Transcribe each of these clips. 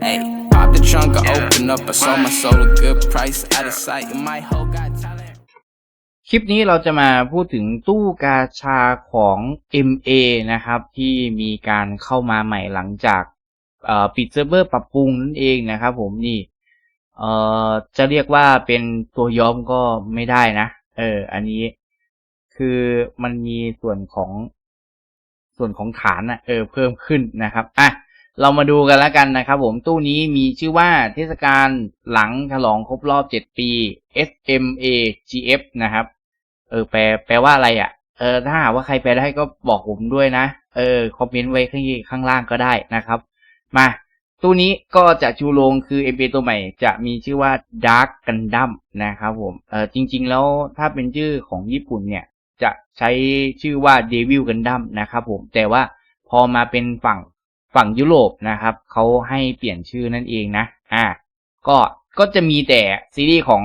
Hey, pop the trunk, I open up. I sold my soul a good price. Out of sight, my whole got talent. คลิปนี้เราจะมาพูดถึงตู้กาชาของ MA นะครับ ที่มีการเข้ามาใหม่หลังจากเอ่อปิดเซิร์ฟเวอร์ปรับปรุงนั่นเองนะครับผมนี่เอ่อจะเรียกว่าเป็นตัวย้อมก็ไม่ได้นะ เออ อันนี้คือมันมีส่วนของส่วนของฐานนะเออ เพิ่มขึ้นนะครับ อะ เรามาดูกันแล้วกันนะครับผมตู้นี้มีชื่อว่าเทศกาลหลังฉลองครบรอบ 7 ปี SMA GF นะครับ เออแปลแปลว่าอะไรอะ เออถ้าหากว่าใครแปลได้ก็บอกผมด้วยนะ เออคอมเมนต์ไว้ข้างข้างล่างก็ได้นะครับ มา ตู้นี้ก็จะชูโรงคือ MP ตัวใหม่จะมีชื่อว่า Dark Gundam นะครับผม เออจริง ๆ แล้วถ้าเป็นชื่อของญี่ปุ่นเนี่ย จะใช้ชื่อว่า Devil Gundam นะครับผมแต่ว่าพอมาเป็นฝั่ง ฝั่งยุโรปนะครับเขาให้เปลี่ยนชื่อนั่นเองนะ อ่า ก็ก็จะมีแต่ซีรีส์ของ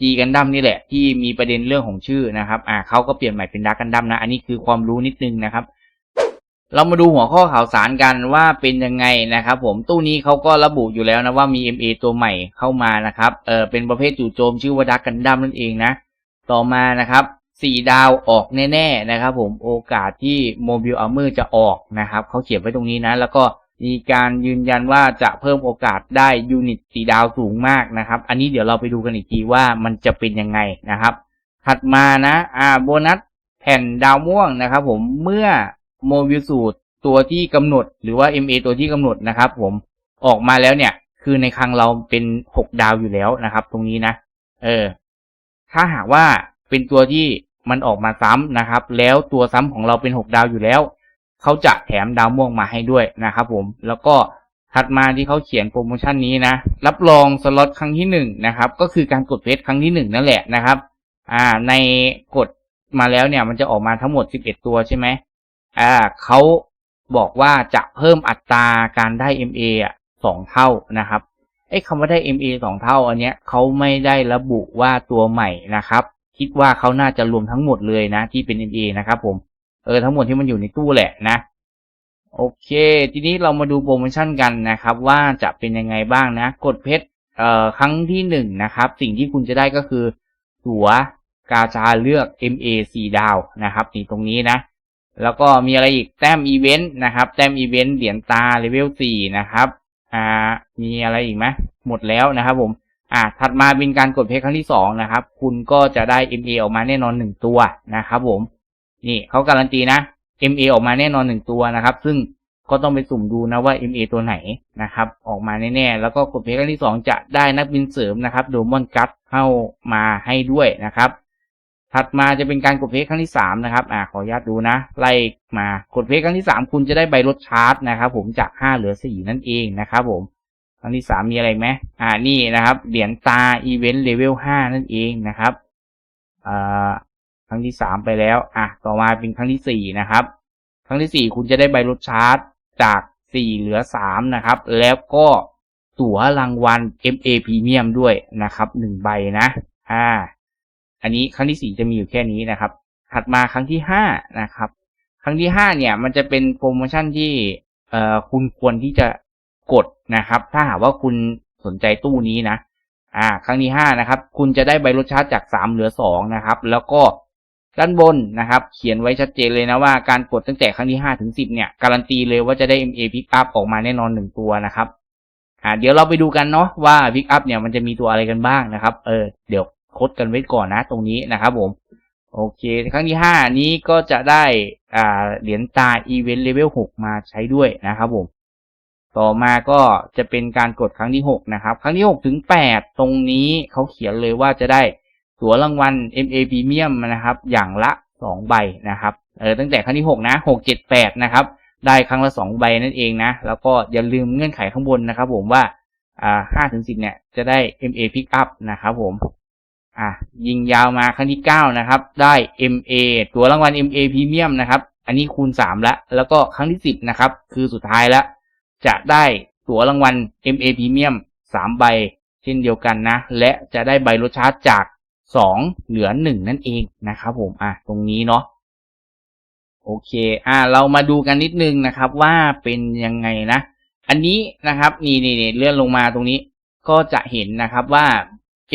G กันดั้มนี่แหละ ที่มีประเด็นเรื่องของชื่อนะครับ อ่าเขาก็เปลี่ยนใหม่เป็นดักกันดั้มนะ อันนี้คือความรู้นิดนึงนะครับ เรามาดูหัวข้อข่าวสารกันว่าเป็นยังไงนะครับ ผมตู้นี้เขาก็ระบุอยู่แล้วนะว่ามี MA ตัวใหม่เข้ามานะครับ เออเป็นประเภทจู่โจมชื่อว่าดักกันดั้มนั่นเองนะ ต่อมานะครับ สี่ดาวออกแน่ๆนะครับผมโอกาสที่โมบิลอัลเมอร์จะออกนะครับเขาเขียนไว้ตรงนี้นะ แล้วก็มีการยืนยันว่าจะเพิ่มโอกาสได้ยูนิตสี่ดาวสูงมากนะครับ อันนี้เดี๋ยวเราไปดูกันอีกทีว่ามันจะเป็นยังไงนะครับ ถัดมานะอ่าโบนัสแผ่นดาวม่วงนะครับผมเมื่อโมบิลสูตรตัวที่กำหนดหรือว่า MA ตัวที่กำหนดนะครับ ผมออกมาแล้วเนี่ย คือในครั้งเราเป็นหกดาวอยู่แล้วนะครับ ตรงนี้นะ เออ ถ้าหากว่า เป็นตัวที่มันออกมาซ้ำนะครับ แล้วตัวซ้ำของเราเป็นหกดาวอยู่แล้ว เขาจะแถมดาวม่วงมาให้ด้วยนะครับผม แล้วก็ถัดมาที่เขาเขียนโปรโมชั่นนี้นะ รับรองสล็อตครั้งที่หนึ่งนะครับ ก็คือการกดเพชรครั้งที่หนึ่งนั่นแหละนะครับ อ่า ในกดมาแล้วเนี่ย มันจะออกมาทั้งหมดสิบเอ็ดตัวใช่ไหมอ่าเขาบอกว่าจะเพิ่มอัตราการได้ MA อะสองเท่านะครับไอ้คำว่าได้ MA สองเท่า อันเนี้ยเขาไม่ได้ระบุว่าตัวใหม่นะครับ คิดว่าเขาน่าจะรวมทั้งหมดเลยนะ ที่เป็น MA นะครับผมเออทั้งหมดที่มันอยู่ในตู้แหละนะโอเค ทีนี้เรามาดูโปรโมชั่นกันนะครับ ว่าจะเป็นยังไงบ้างนะ กดเพชรเอ่อครั้งที่หนึ่งนะครับ สิ่งที่คุณจะได้ก็คือ ตั๋วกาชาเลือก MA 4ดาวนะครับนี่ตรงนี้นะ แล้วก็มีอะไรอีกแต้มอีเวนต์นะครับ แต้มอีเวนต์เหรียญตาเลเวล4นะครับ อ่า มีอะไรอีกไหมหมดแล้วนะครับผม อ่าถัดมาเป็นการกดเพชรครั้งที่สองนะครับ คุณก็จะได้ MA ออกมาแน่นอนหนึ่งตัวนะครับผม นี่เขาการันตีนะ MA ออกมาแน่นอนหนึ่งตัวนะครับ ซึ่งก็ต้องไปสุ่มดูนะว่า MA ตัวไหนนะครับ ออกมาแน่ๆ แล้วก็กดเพลงครั้งที่สองจะได้นักบินเสริมนะครับโดมอนกัตเข้ามาให้ด้วยนะครับ ถัดมาจะเป็นการกดเพลงครั้งที่สามนะครับ อ่าขออนุญาตดูนะ ไล่มากดเพลงครั้งที่สามคุณจะได้ใบลดชาร์จนะครับ ผมจากห้าเหลือสี่นั่นเองนะครับผม ครั้งที่สามมีอะไรไหมอ่านี่นะครับ เหรียญตาอีเวนต์เลเวลห้านั่นเองนะครับอ่าครั้งที่สามไปแล้ว อะ ต่อมาเป็นครั้งที่สี่นะครับ ครั้งที่สี่คุณจะได้ใบลดชาร์จจากสี่เหลือสามนะครับ แล้วก็ตั๋วรางวัล MA Premium ด้วยนะครับหนึ่งใบนะ อ่า อันนี้ครั้งที่สี่จะมีอยู่แค่นี้นะครับ ถัดมาครั้งที่ห้านะครับ ครั้งที่ห้าเนี่ย มันจะเป็นโปรโมชั่นที่เอ่อคุณควรที่จะกด นะครับ ถ้าหากว่าคุณสนใจตู้นี้นะ อ่า ครั้งที่ห้านะครับ คุณจะได้ใบลดชาร์จจากสามเหลือสองนะครับ แล้วก็ด้านบนนะครับ เขียนไว้ชัดเจนเลยนะว่าการกดตั้งแต่ครั้งที่ห้าถึงสิบเนี่ย การันตีเลยว่าจะได้ MA Pick Up ออกมาแน่นอนหนึ่งตัวนะครับ อ่า เดี๋ยวเราไปดูกันเนาะว่า Pick Up เนี่ยมันจะมีตัวอะไรกันบ้างนะครับ เออ เดี๋ยวคดกันไว้ก่อนนะ ตรงนี้นะครับผมโอเคครั้งที่ห้านี้ก็จะได้อ่าเหรียญตา Event Level หกมาใช้ด้วยนะครับผม ต่อมาก็จะเป็นการกดครั้งที่หกนะครับ ครั้งที่หกถึงแปดตรงนี้เขาเขียนเลยว่าจะได้ตั๋วรางวัล MA Premium นะครับ อย่างละสองใบนะครับ เออตั้งแต่ครั้งที่หกนะหกเจ็ดแปดนะครับ ได้ครั้งละสองใบนั่นเองนะ แล้วก็อย่าลืมเงื่อนไขข้างบนนะครับผมว่า อ่าห้าถึงสิบเนี่ย จะได้ MA Pick Up นะครับผม อะยิงยาวมาครั้งที่เก้านะครับ ได้ MA ตั๋วรางวัล MA Premium นะครับ อันนี้คูณสามแล้ว แล้วก็ครั้งที่สิบนะครับ คือสุดท้ายแล้ว จะได้ตั๋วรางวัล MA Premium สามใบ เช่นเดียวกันนะ และจะได้ใบลดชาร์จจากสองเหลือหนึ่งนั่นเองนะครับผมอะตรงนี้เนาะโอเคอะเรามาดูกันนิดนึงนะครับว่าเป็นยังไงนะ อันนี้นะครับนี่นี่นี่เลื่อนลงมาตรงนี้ก็จะเห็นนะครับว่า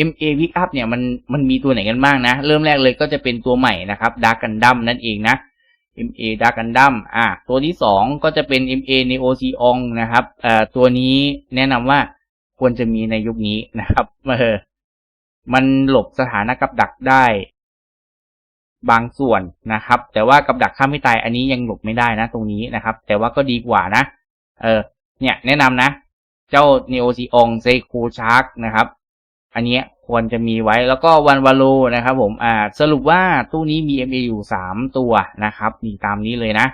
MA Pick Up เนี่ยมันมันมีตัวไหนกันบ้างนะ เริ่มแรกเลยก็จะเป็นตัวใหม่นะครับ Dark Gundam นั่นเองนะ MA Dark Gundam อ่าตัวที่สองก็จะเป็น MA Neo Zeon นะครับเอ่อตัวนี้แนะนำว่าควรจะมีในยุคนี้นะครับเออมันหลบสถานะกับดักได้ บางส่วนนะครับ แต่ว่ากับดักข้ามไม่ตายอันนี้ยังหลบไม่ได้นะ ตรงนี้นะครับ แต่ว่าก็ดีกว่านะ เออ เนี่ยแนะนำนะ เจ้า Neo Zeon Seiko Shark นะครับ อันนี้ ควรจะมีไว้แล้วก็วันวาโลนะครับผมอ่าสรุปว่าตู้นี้มี MA อยู่สามตัวนะครับนี่ตามนี้เลยนะ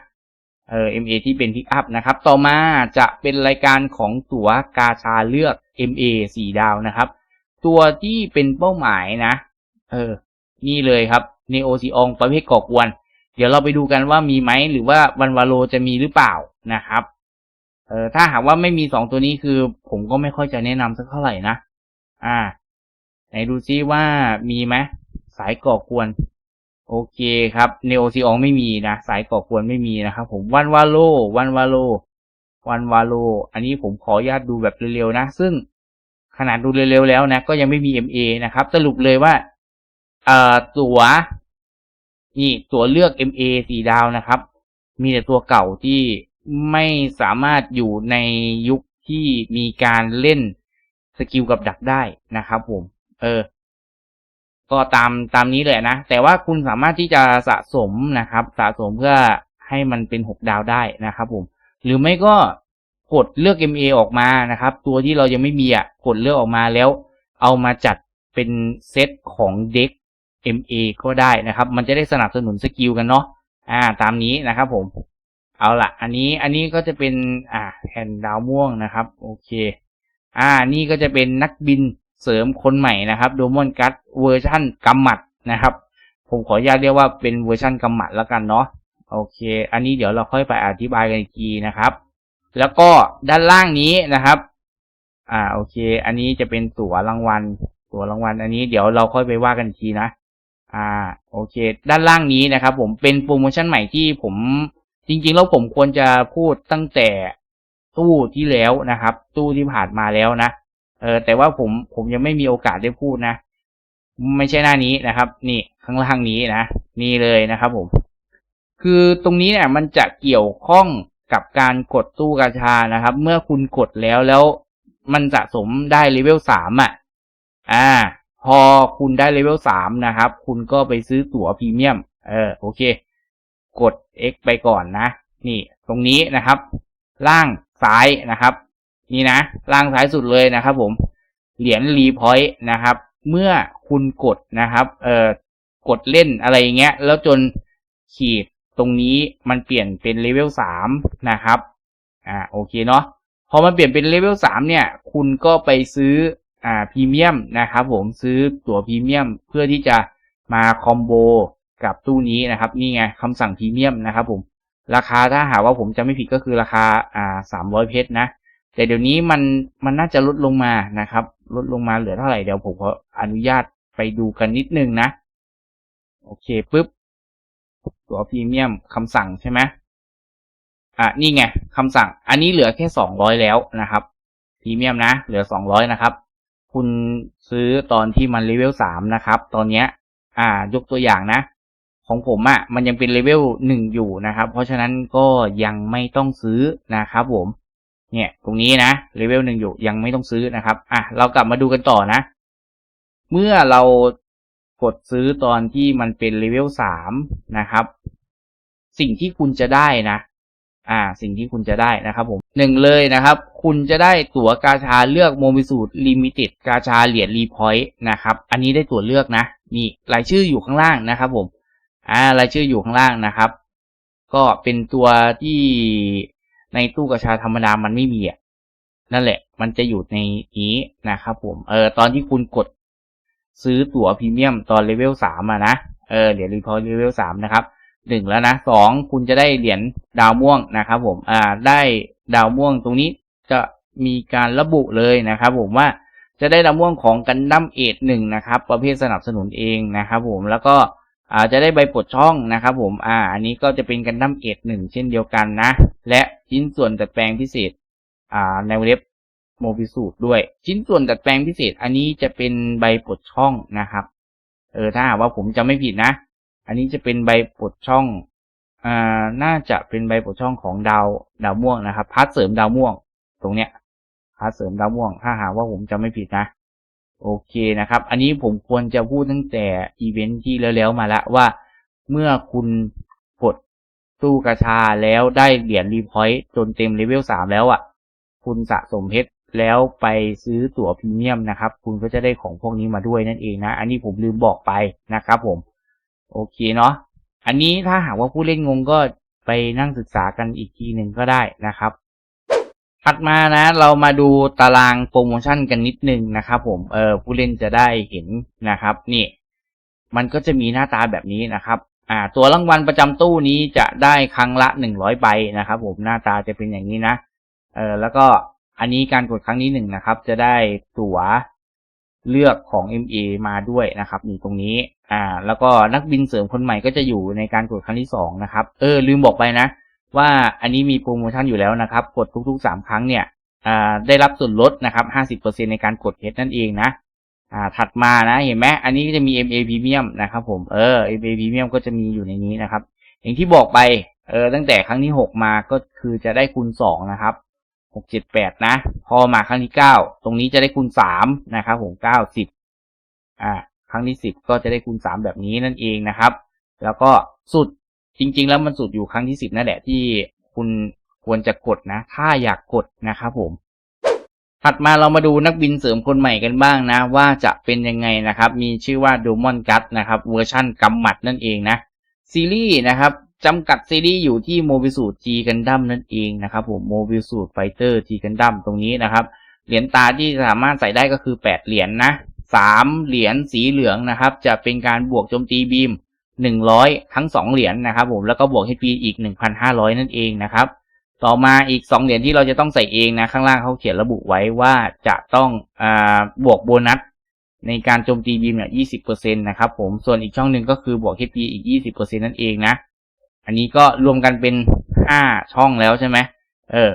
เออ MA ที่เป็นพิกอัพนะครับ ต่อมาจะเป็นรายการของตั๋วกาชาเลือก MA สี่ดาวนะครับ ตัวที่เป็นเป้าหมายนะ เออ นี่เลยครับ Neo Zeon ประเภทก่อกวน เดี๋ยวเราไปดูกันว่ามีไหมหรือว่าวันวาโลจะมีหรือเปล่านะครับ เออถ้าหากว่าไม่มีสองตัวนี้คือ ผมก็ไม่ค่อยจะแนะนำสักเท่าไหร่นะ อ่า ไหนดูซิว่ามีไหมสายก่อกวน โอเคครับเนโอซีอองไม่มีนะสายก่อกวนไม่มีนะครับผมวันวาโลวันวาโลวันวาโลอันนี้ผมขออนุญาตดูแบบเร็วๆนะ ซึ่งขนาดดูเร็วๆแล้วนะ ก็ยังไม่มี MA นะครับ สรุปเลยว่าเอ่อตัวนี่ตัวเลือก MA สีดาวนะครับ มีแต่ตัวเก่าที่ไม่สามารถอยู่ในยุคที่มีการเล่นสกิลกับดักได้นะครับผม เออ ก็ตามตามนี้เลยนะ แต่ว่าคุณสามารถที่จะสะสมนะครับ สะสมเพื่อให้มันเป็นหกดาวได้นะครับ ผม หรือไม่ก็กดเลือก MA ออกมานะครับ ตัวที่เรายังไม่มีอะกดเลือกออกมาแล้ว เอามาจัดเป็นเซตของเด็ก MA ก็ได้นะครับ มันจะได้สนับสนุนสกิลกันเนาะอ่า ตามนี้นะครับ ผม เอาละอันนี้อันนี้ก็จะเป็น อ่าแผ่นดาวม่วงนะครับ โอเค อ่า นี่ก็จะเป็นนักบิน เสริมคนใหม่นะครับโดมอนกัตเวอร์ชั่นกำหมัดนะครับ ผมขออนุญาตเรียกว่าเป็นเวอร์ชั่นกำหมัดแล้วกันเนาะโอเค อันนี้เดี๋ยวเราค่อยไปอธิบายกันอีกทีนะครับ แล้วก็ด้านล่างนี้นะครับ อ่าโอเค อันนี้จะเป็นตั๋วรางวัล ตั๋วรางวัล อันนี้เดี๋ยวเราค่อยไปว่ากันทีนะอ่าโอเค ด้านล่างนี้นะครับ ผมเป็นโปรโมชั่นใหม่ที่ผมจริง ๆ แล้วผมควรจะพูดตั้งแต่ตู้ที่แล้วนะครับ ตู้ที่ผ่านมาแล้วนะ เออแต่ว่าผมผมยังไม่มีโอกาสได้พูดนะ ไม่ใช่หน้านี้นะครับ นี่ข้างล่างนี้นะนี่เลยนะครับ ผม คือตรงนี้เนี่ย มันจะเกี่ยวข้องกับการกดตู้กาชานะครับ เมื่อคุณกดแล้วแล้วมันสะสมได้เลเวลสามอะ อ่า พอคุณได้เลเวลสามนะครับ คุณก็ไปซื้อตั๋วพรีเมียม เออ โอเค กด X ไปก่อนนะ นี่ ตรงนี้นะครับ ล่างซ้ายนะครับ นี่นะล่างซ้ายสุดเลยนะครับ ผมเหรียญรีพอยต์นะครับ เมื่อคุณกดนะครับเอ่อกดเล่นอะไรอย่างเงี้ย แล้วจนขีดตรงนี้มันเปลี่ยนเป็นเลเวลสามนะครับ อ่าโอเคเนาะพอมันเปลี่ยนเป็นเลเวลสามเนี่ย คุณก็ไปซื้ออ่าพรีเมียมนะครับผมซื้อตั๋วพรีเมียมเพื่อที่จะมาคอมโบกับตู้นี้นะครับ นี่ไงคำสั่งพรีเมียมนะครับผม ราคาถ้าหาว่าผมจะไม่ผิดก็คือราคาอ่าสามร้อยเพชรนะ แต่เดี๋ยวนี้มันมันน่าจะลดลงมานะครับ ลดลงมาเหลือเท่าไหร่เดี๋ยวผมขออนุญาตไปดูกันนิดนึงนะ โอเคปุ๊บ ตัวพรีเมียมคำสั่งใช่ไหมอะนี่ไงคำสั่ง อันนี้เหลือแค่สองร้อยแล้วนะครับพรีเมียมนะ เหลือสองร้อยนะครับ คุณซื้อตอนที่มันเลเวลสามนะครับ ตอนเนี้ย อ่ายกตัวอย่างนะ ของผมอะ่ะ มันยังเป็นเลเวลหนึ่งอยู่นะครับ เพราะฉะนั้นก็ยังไม่ต้องซื้อนะครับผม เนี่ย ตรงนี้นะเลเวลหนึ่งอยู่ยังไม่ต้องซื้อนะครับ อะ เรากลับมาดูกันต่อนะ เมื่อเรากดซื้อตอนที่มันเป็นเลเวลสามนะครับ สิ่งที่คุณจะได้นะ อ่า สิ่งที่คุณจะได้นะครับผมหนึ่งเลยนะครับ คุณจะได้ตั๋วกาชาเลือกโมบิสูตรลิมิเต็ดกาชาเหรียญรีพอยต์นะครับ อันนี้ได้ตั๋วเลือกนะนี่รายชื่ออยู่ข้างล่างนะครับผม อ่ารายชื่ออยู่ข้างล่างนะครับ ก็เป็นตัวที่ ในตู้กระชาธรรมดามันไม่มีอะนั่นแหละ มันจะอยู่ในนี้นะครับผม เออ ตอนที่คุณกดซื้อตั๋วพรีเมียมตอนเลเวลสามอะนะ เออ เหรียญรีพอยต์เลเวลสามนะครับหนึ่งแล้วนะสองคุณจะได้เหรียญดาวม่วงนะครับผม อ่า ได้ดาวม่วงตรงนี้จะมีการระบุเลยนะครับผมว่าจะได้ดาวม่วงของกันดั้มเอทหนึ่งนะครับ ประเภทสนับสนุนเองนะครับผม แล้วก็ อาจจะได้ใบปลดช่องนะครับผมอ่าอันนี้ก็จะเป็นกันดั้มเอทหนึ่งเช่นเดียวกันนะ และชิ้นส่วนดัดแปลงพิเศษอ่าในเว็บโมบิสูตรด้วย ชิ้นส่วนดัดแปลงพิเศษ อันนี้จะเป็นใบปลดช่องนะครับ เออถ้าหากว่าผมจะไม่ผิดนะ อันนี้จะเป็นใบปลดช่องอ่าน่าจะเป็นใบปลดช่องของดาวดาวม่วงนะครับพาร์ทเสริมดาวม่วง ตรงเนี้ยพาร์ทเสริมดาวม่วง ถ้าหากว่าผมจะไม่ผิดนะ โอเคนะครับ อันนี้ผมควรจะพูดตั้งแต่อีเวนท์ที่แล้วๆมาล้วว่า เมื่อคุณกดตู้กระชาแล้วได้เหรียญรีพอยต์จนเต็มเลเวลสามแล้วอะ คุณสะสมเพชรแล้วไปซื้อตั๋วพรีเมียมนะครับ คุณก็จะได้ของพวกนี้มาด้วยนั่นเองนะ อันนี้ผมลืมบอกไปนะครับผม โอเคเนาะ อันนี้ถ้าหากว่าผู้เล่นงงก็ไปนั่งศึกษากันอีกทีหนึ่งก็ได้นะครับ ถัดมานะ เรามาดูตารางโปรโมชั่นกันนิดนึงนะครับ ผมเออผู้เล่นจะได้เห็นนะครับ นี่ มันก็จะมีหน้าตาแบบนี้นะครับ อ่า ตัวรางวัลประจำตู้นี้จะได้ครั้งละหนึ่งร้อยใบนะครับ ผมหน้าตาจะเป็นอย่างนี้นะเออแล้วก็อันนี้การกดครั้งนี้หนึ่งนะครับ จะได้ตั๋วเลือกของ MA มาด้วยนะครับนี่ตรงนี้ อ่า แล้วก็นักบินเสริมคนใหม่ก็จะอยู่ในการกดครั้งที่สองนะครับ เออ ลืมบอกไปนะ ว่าอันนี้มีโปรโมชั่นอยู่แล้วนะครับ กดทุกๆสามครั้งเนี่ยได้รับส่วนลดนะครับห้าสิบเปอร์เซ็นในการกดเพชรนั่นเองนะอ่าถัดมานะเห็นไหมอันนี้ก็จะมี MA Premium นะครับผมเออ MA Premium ก็จะมีอยู่ในนี้นะครับ อย่างที่บอกไปเออตั้งแต่ครั้งที่หกมาก็คือจะได้คูณสองนะครับหกเจ็ดแปดนะ พอมาครั้งที่เก้าตรงนี้จะได้คูณสามนะครับผมเก้าสิบอ่าครั้งที่สิบก็จะได้คูณสามแบบนี้นั่นเองนะครับ แล้วก็สุด จริง ๆ แล้วมันสุดอยู่ครั้งที่สิบนั่นแหละที่คุณควรจะกดนะ ถ้าอยากกดนะครับผม ถัดมาเรามาดูนักบินเสริมคนใหม่กันบ้างนะ ว่าจะเป็นยังไงนะครับ มีชื่อว่าดูมอนกัตนะครับเวอร์ชั่นกำหมัดนั่นเองนะ ซีรีส์นะครับจำกัดซีรีส์อยู่ที่โมบิสูตร G กันดั้มนั่นเองนะครับผมโมบิสูตรไฟเตอร์ G กันดั้มตรงนี้นะครับเหรียญตาที่สามารถใส่ได้ก็คือแปดเหรียญนนะสามเหรียญสีเหลืองนะครับ จะเป็นการบวกโจมตีบีม หนึ่งร้อยทั้งสองเหรียญนะครับผมแล้วก็บวก HP อีกหนึ่งพันห้าร้อยนั่นเองนะครับ ต่อมาอีกสองเหรียญที่เราจะต้องใส่เองนะข้างล่างเขาเขียนระบุไว้ว่าจะต้องอบวกโบนัสในการโจมตีบีมเนี่ยยี่สิบเปอร์เซ็นตนะครับผมส่วนอีกช่องหนึ่งก็คือบวก HP อีกยี่สิบเปอร์เซ็นนั่นเองนะ อันนี้ก็รวมกันเป็นห้าช่องแล้วใช่ไหมเออ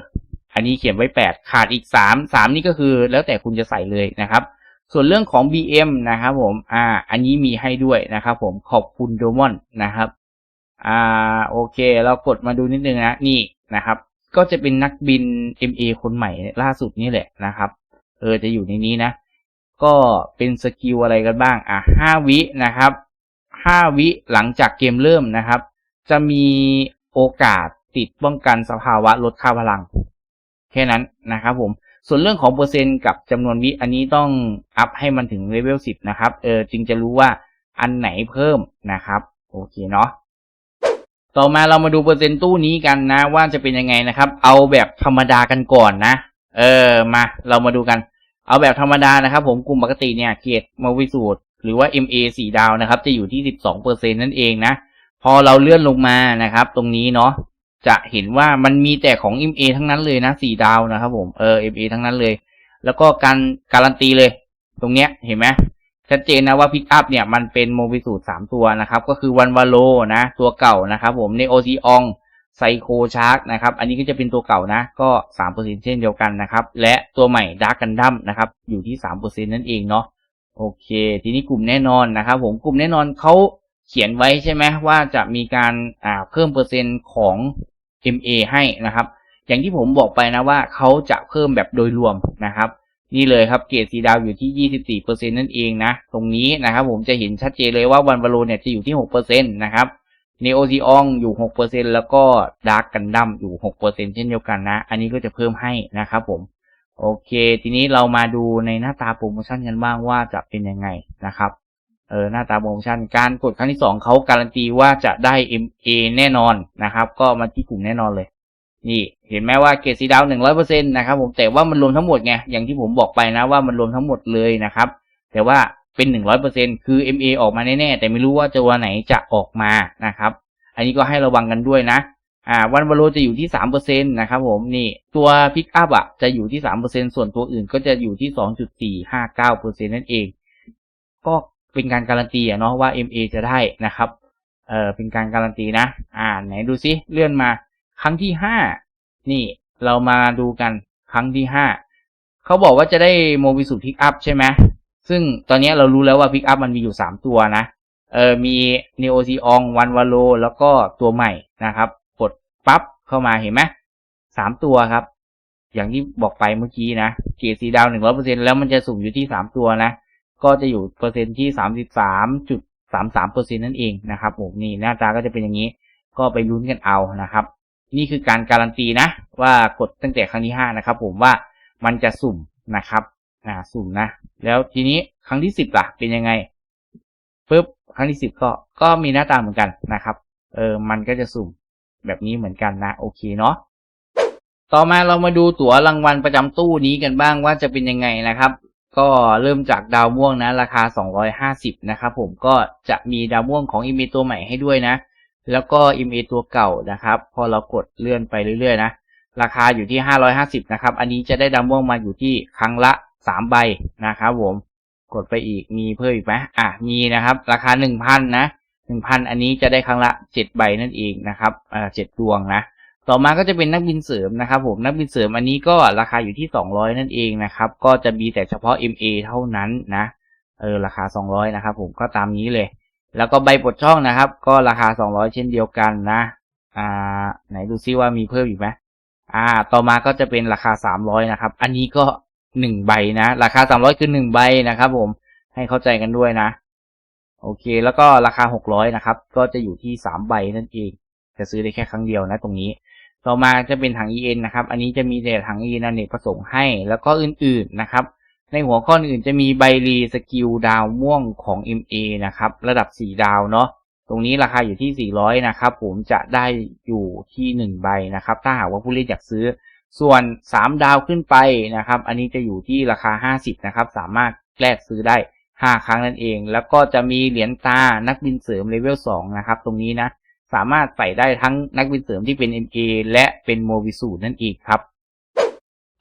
อันนี้เขียนไว้แปดขาดอีกสามสามนี่ก็คือแล้วแต่คุณจะใส่เลยนะครับ ส่วนเรื่องของ BM นะครับผม อ่า อันนี้มีให้ด้วยนะครับผม ขอบคุณโดมอนนะครับ อ่า โอเค เรากดมาดูนิดนึงนะ นี่นะครับ ก็จะเป็นนักบิน MA คนใหม่ล่าสุดนี่แหละนะครับ เออ จะอยู่ในนี้นะ ก็เป็นสกิลอะไรกันบ้าง อะห้าวินะครับห้าวิหลังจากเกมเริ่มนะครับ จะมีโอกาสติดป้องกันสภาวะลดค่าพลัง แค่นั้นนะครับผม ส่วนเรื่องของเปอร์เซ็นต์กับจำนวนวิอันนี้ต้องอัพให้มันถึงเลเวลสิบนะครับเออจึงจะรู้ว่าอันไหนเพิ่มนะครับโอเคเนาะต่อมาเรามาดูเปอร์เซ็นต์ตู้นี้กันนะ ว่าจะเป็นยังไงนะครับ เอาแบบธรรมดากันก่อนนะ เออมาเรามาดูกัน เอาแบบธรรมดานะครับ ผมกลุ่มปกติเนี่ยเกียรติมาวิสูตรหรือว่า MA 4ดาวนะครับ จะอยู่ที่12เปอร์เซ็นนั่นเองนะ พอเราเลื่อนลงมานะครับ ตรงนี้เนาะ จะเห็นว่ามันมีแต่ของ MA ทั้งนั้นเลยนะ4ดาวนะครับผมเออ MA ทั้งนั้นเลย แล้วก็การการันตีเลย ตรงเนี้ยเห็นไหมชัดเจนนะว่าพิกอัพเนี่ยมันเป็นโมบิสูตรสามตัวนะครับ ก็คือวันวาโลนะตัวเก่านะครับผมในโอซีองไซโคชาร์กนะครับ อันนี้ก็จะเป็นตัวเก่านะ ก็สามเปอร์เซ็นเช่นเดียวกันนะครับ และตัวใหม่ดาร์กันดั้มนะครับ อยู่ที่สามเปอร์เซ็นนั่นเองเนาะโอเค ทีนี้กลุ่มแน่นอนนะครับ ผมกลุ่มแน่นอนเขาเขียนไว้ใช่ไหมว่าจะมีการอ่าเพิ่มเปอร์เซ็นต์ของ MA ให้นะครับ อย่างที่ผมบอกไปนะว่าเขาจะเพิ่มแบบโดยรวมนะครับ นี่เลยครับเกรดสีดาวอยู่ที่ 24%นั่นเองนะ ตรงนี้นะครับผมจะเห็นชัดเจนเลยว่าวันวาโลเนี่ยจะอยู่ที่ 6%นะครับเนโอซีอองอยู่ 6%แล้วก็ดาร์กกันดั้มอยู่ 6%เช่นเดียวกันนะ อันนี้ก็จะเพิ่มให้นะครับผม โอเค ทีนี้เรามาดูในหน้าตาโปรโมชั่นกันบ้างว่าจะเป็นยังไงนะครับ เออหน้าตาโปรโมชั่นการกดครั้งที่สองเขาการันตีว่าจะได้ MA แน่นอนนะครับ ก็มาที่กลุ่มแน่นอนเลย นี่เห็นไหมว่าเกรดสีดาวหนึ่งร้อยเปอร์เซ็นต์นะครับผมแต่ว่ามันรวมทั้งหมดไงอย่างที่ผมบอกไปนะว่ามันรวมทั้งหมดเลยนะครับ แต่ว่าเป็นหนึ่งร้อยเปอร์เซ็นคือ MA ออกมาแน่ๆแต่ไม่รู้ว่าตัวไหนจะออกมานะครับ อันนี้ก็ให้ระวังกันด้วยนะอ่าวันวาโลจะอยู่ที่สามเปอร์เซ็นตนะครับผมนี่ตัวพิกอัพอะจะอยู่ที่สามเปอร์เซ็นส่วนตัวอื่นก็จะอยู่ที่สองจุดสี่ห้าเก้าเปอร์เซ็นต์นั่นเอง ก็ เป็นการการันตีอะเนาะว่า MA จะได้นะครับเออเป็นการการันตีนะ อ่าไหนดูซิเลื่อนมาครั้งที่ห้านี่เรามาดูกันครั้งที่ห้าเขาบอกว่าจะได้โมบิสุพิกอัพใช่ไหมซึ่งตอนนี้เรารู้แล้วว่าพิกอัพมันมีอยู่สามตัวนะเออมี n e o z อ o n วันวาโลแล้วก็ตัวใหม่นะครับ กดปั๊บเข้ามาเห็นไหมสามตัวครับ อย่างที่บอกไปเมื่อกี้นะเกรดสีดาวหนึ่งร้อเปอร์เซ็นแล้วมันจะสุ่มอยู่ที่สามตัวนะ ก็จะอยู่เปอร์เซ็นต์ที่สามสิบสามจุดสามสามเปอร์เซ็นนั่นเองนะครับผมนี่หน้าตาก็จะเป็นอย่างนี้ ก็ไปลุ้นกันเอานะครับ นี่คือการการันตีนะ ว่ากดตั้งแต่ครั้งที่ห้านะครับ ผมว่ามันจะสุ่มนะครับอ่าสุ่มนะ แล้วทีนี้ครั้งที่สิบล่ะ เป็นยังไงปุ๊บครั้งที่สิบก็ก็มีหน้าตาเหมือนกันนะครับเออมันก็จะสุ่มแบบนี้เหมือนกันนะโอเคเนาะต่อมาเรามาดูตั๋วรางวัลประจำตู้นี้กันบ้างว่าจะเป็นยังไงนะครับ ก็เริ่มจากดาวม่วงนะราคา 250 นะครับผมก็จะมีดาวม่วงของอิมเมตัวใหม่ให้ด้วยนะ แล้วก็อิมเอตัวเก่านะครับ พอเรากดเลื่อนไปเรื่อยๆนะราคาอยู่ที่ 550 นะครับ อันนี้จะได้ดาวม่วงมาอยู่ที่ครั้งละ 3 ใบนะครับผมกดไปอีกมีเพิ่มอีกไหมอะมีนะครับ ราคา 1,000 นะ 1,000 อันนี้จะได้ครั้งละ 7 ใบนั่นเองนะครับอ่า7ดวงนะ ต่อมาก็จะเป็นนักบินเสริมนะครับผมนักบินเสริมอันนี้ก็ราคาอยู่ที่ 200 นั่นเองนะครับ ก็จะมีแต่เฉพาะ MA เท่านั้นนะเออราคา 200 นะครับผมก็ตามนี้เลย แล้วก็ใบปลดช่องนะครับ ก็ราคา 200 เช่นเดียวกันนะอ่าไหนดูซิว่ามีเพิ่มอีกไหมอ่า ต่อมาก็จะเป็นราคา 300 นะครับ อันนี้ก็ 1 ใบนะ ราคา 300 คือ 1 ใบนะครับผมให้เข้าใจกันด้วยนะ โอเค แล้วก็ราคา 600 นะครับ ก็จะอยู่ที่ 3 ใบนั่นเอง จะซื้อได้แค่ครั้งเดียวนะตรงนี้ ต่อมาจะเป็นถัง EN นะครับ อันนี้จะมีแต่ถัง EN อเนกประสงค์ให้ แล้วก็อื่นๆนะครับ ในหัวข้ออื่นจะมีใบรีสกิลดาวม่วงของ MA นะครับ ระดับ 4 ดาวเนาะ ตรงนี้ราคาอยู่ที่ 400 นะครับ ผมจะได้อยู่ที่ 1 ใบนะครับ ถ้าหากว่าผู้เล่นอยากซื้อ ส่วน 3 ดาวขึ้นไปนะครับ อันนี้จะอยู่ที่ราคา 50 นะครับ สามารถแลกซื้อได้ 5 ครั้งนั่นเอง แล้วก็จะมีเหรียญตา นักบินเสริมเลเวล 2 นะครับ ตรงนี้นะ สามารถใส่ได้ทั้งนักบินเสริมที่เป็น MA และเป็นโมบิสูนั่นเองครับ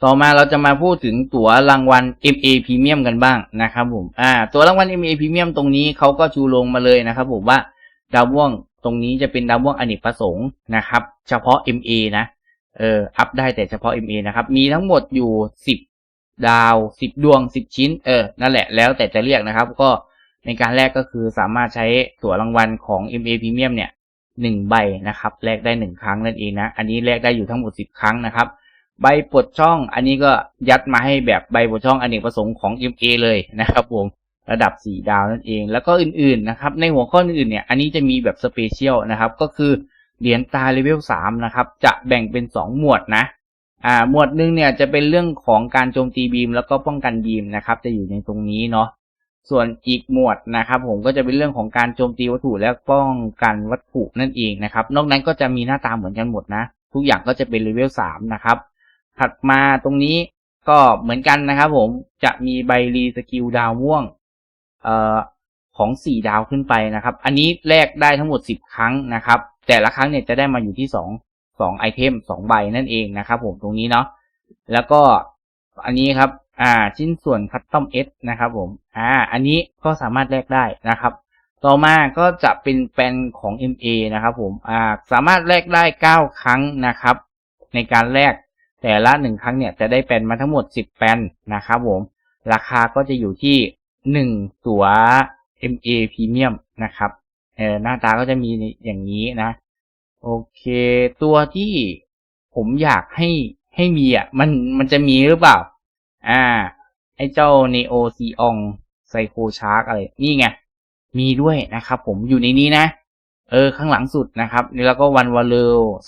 ต่อมาเราจะมาพูดถึงตั๋วรางวัล MA Premium กันบ้างนะครับผมอ่าตั๋วรางวัล MA Premium ตรงนี้เขาก็ชูลงมาเลยนะครับผมว่าดาวม่วงตรงนี้จะเป็นดาวม่วงอเนกประสงค์นะครับ เฉพาะ MA นะเอออัพได้แต่เฉพาะ MA นะครับ มีทั้งหมดอยู่ 10 ดาว 10 ดวง 10 ชิ้น เออ นั่นแหละ แล้วแต่จะเรียกนะครับ ก็ในการแรกก็คือสามารถใช้ตั๋วรางวัลของ MA Premium เนี่ย หนึ่งใบนะครับแลกได้หนึ่งครั้งนั่นเองนะ อันนี้แลกได้อยู่ทั้งหมดสิบครั้งนะครับ ใบปลดช่องอันนี้ก็ยัดมาให้แบบใบปลดช่องอเนกประสงค์ของ MA เลยนะครับผมระดับ 4 ดาวนั่นเองแล้วก็อื่นๆนะครับในหัวข้ออื่นๆเนี่ยอันนี้จะมีแบบสเปเชียลนะครับก็คือเหรียญตาเลเวล3นะครับจะแบ่งเป็น 2 หมวดนะอ่าหมวดหนึ่งเนี่ยจะเป็นเรื่องของการโจมตีบีมแล้วก็ป้องกันบีมนะครับจะอยู่ในตรงนี้เนาะ ส่วนอีกหมวดนะครับผมก็จะเป็นเรื่องของการโจมตีวัตถุและป้องกันวัตถุนั่นเองนะครับ นอกนั้นก็จะมีหน้าตาเหมือนกันหมดนะ ทุกอย่างก็จะเป็นเลเวลสามนะครับ ถัดมาตรงนี้ก็เหมือนกันนะครับผมจะมีใบรีสกิลดาวม่วงเอ่อของสี่ดาวขึ้นไปนะครับ อันนี้แลกได้ทั้งหมดสิบครั้งนะครับ แต่ละครั้งเนี่ยจะได้มาอยู่ที่สองสองไอเทมสองใบนั่นเองนะครับ ผมตรงนี้เนาะแล้วก็อันนี้ครับ อ่า ชิ้นส่วนคัตตอมเอสนะครับผม อ่า อันนี้ก็สามารถแลกได้นะครับ ต่อมาก็จะเป็นแปลนของ MA นะครับผม อ่า สามารถแลกได้ 9 ครั้งนะครับ ในการแลกแต่ละหนึ่งครั้งเนี่ยจะได้แปลนมาทั้งหมด 10 แปลนนะครับผม ราคาก็จะอยู่ที่ 1 ตัว MA Premium นะครับเออหน้าตาก็จะมีอย่างนี้นะ โอเค ตัวที่ผมอยากให้ให้มีอะ มันมันจะมีหรือเปล่า อ่า ไอ้เจ้า Neo c e o n Psycho Shark อะไร นี่ไง มีด้วยนะครับผมอยู่ในนี้นะ เออ ข้างหลังสุดนะครับ แล้วก็วันวาเล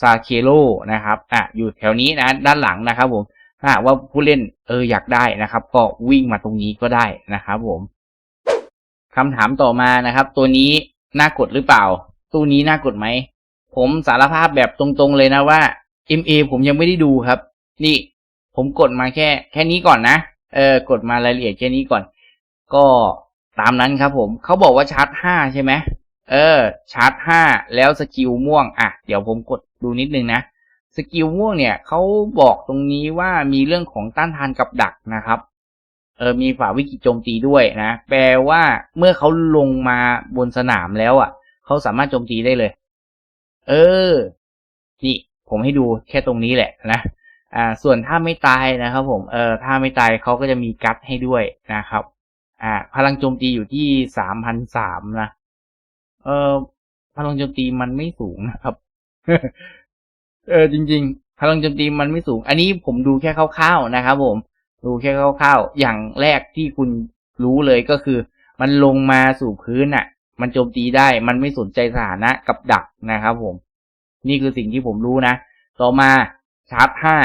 ซาเคโลนะครับ อะ อยู่แถวนี้นะ ด้านหลังนะครับผม ถ้าหากว่าผู้เล่นเอออยากได้นะครับ ก็วิ่งมาตรงนี้ก็ได้นะครับผมคำถามต่อมานะครับ ตัวนี้น่ากดหรือเปล่า ตู้นี้น่ากดไหม ผมสารภาพแบบตรงๆเลยนะว่า MA ผมยังไม่ได้ดูครับ นี่ ผมกดมาแค่ แค่นี้ก่อนนะ เออกดมารายละเอียดแค่นี้ก่อน ก็ตามนั้นครับผมเขาบอกว่าชาร์จห้าใช่ไหมเออ ชาร์จห้าแล้วสกิลม่วง อะ เดี๋ยวผมกดดูนิดนึงนะสกิลม่วงเนี่ยเขาบอกตรงนี้ว่ามีเรื่องของต้านทานกับดักนะครับ เออมีฝ่าวิกฤตโจมตีด้วยนะ แปลว่าเมื่อเขาลงมาบนสนามแล้วอะเขาสามารถโจมตีได้เลย เออ นี่ผมให้ดูแค่ตรงนี้แหละนะ อ่าส่วนถ้าไม่ตายนะครับผมเออถ้าไม่ตายเขาก็จะมีกัดให้ด้วยนะครับ อ่า พลังโจมตีอยู่ที่สามพันสามนะเออพลังโจมตีมันไม่สูงนะครับ เออจริง ๆ พลังโจมตีมันไม่สูง อันนี้ผมดูแค่คร่าวๆนะครับ ผม ดูแค่คร่าวๆอย่างแรกที่คุณรู้เลยก็คือ มันลงมาสู่พื้นอะ มันโจมตีได้มันไม่สนใจสถานะกับดักนะครับ ผม นี่คือสิ่งที่ผมรู้นะต่อมาชาร์จห้า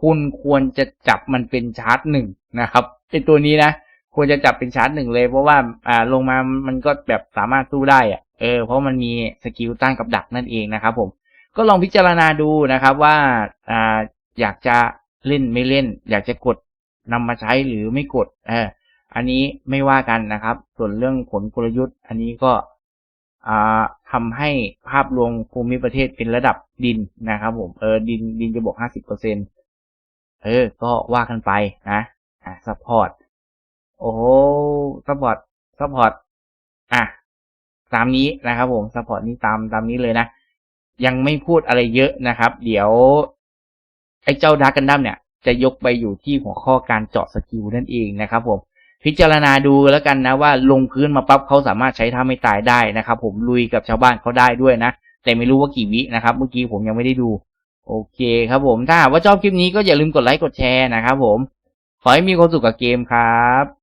คุณควรจะจับมันเป็นชาร์จหนึ่งนะครับไอตัวนี้นะควรจะจับเป็นชาร์จหนึ่งเลย เพราะว่าอ่าลงมามันก็แบบสามารถสู้ได้อะเออเพราะมันมีสกิลต้านกับดักนั่นเองนะครับผมก็ลองพิจารณาดูนะครับว่าอ่าอยากจะเล่นไม่เล่น อยากจะกดนำมาใช้หรือไม่กดเอออันนี้ไม่ว่ากันนะครับ ส่วนเรื่องผลกลยุทธ์ อันนี้ก็อ่าทำให้ภาพรวมภูมิประเทศเป็นระดับดินนะครับผมเออดินดินจะบวกห้าสิบเปอร์เซ็นต์ เออ ก็ว่ากันไปนะอะซัพพอร์ตโอ้ซัพพอร์ตซัพพอร์ตอะตามนี้นะครับผมซัพพอร์ตนี้ตามตามนี้เลยนะ ยังไม่พูดอะไรเยอะนะครับ เดี๋ยว ไอ้เจ้าดาร์กันดั้มเนี่ย จะยกไปอยู่ที่หัวข้อการเจาะสกิลนั่นเองนะครับผมพิจารณาดูแล้วกันนะว่าลงพื้นมาปั๊บเขาสามารถใช้ท่าไม่ตายได้นะครับ ผมลุยกับชาวบ้านเขาได้ด้วยนะ แต่ไม่รู้ว่ากี่วินะครับ เมื่อกี้ผมยังไม่ได้ดู โอเคครับผม ถ้าหากว่าชอบคลิปนี้ก็อย่าลืมกดไลค์กดแชร์นะครับผม ขอให้มีความสุขกับเกมครับ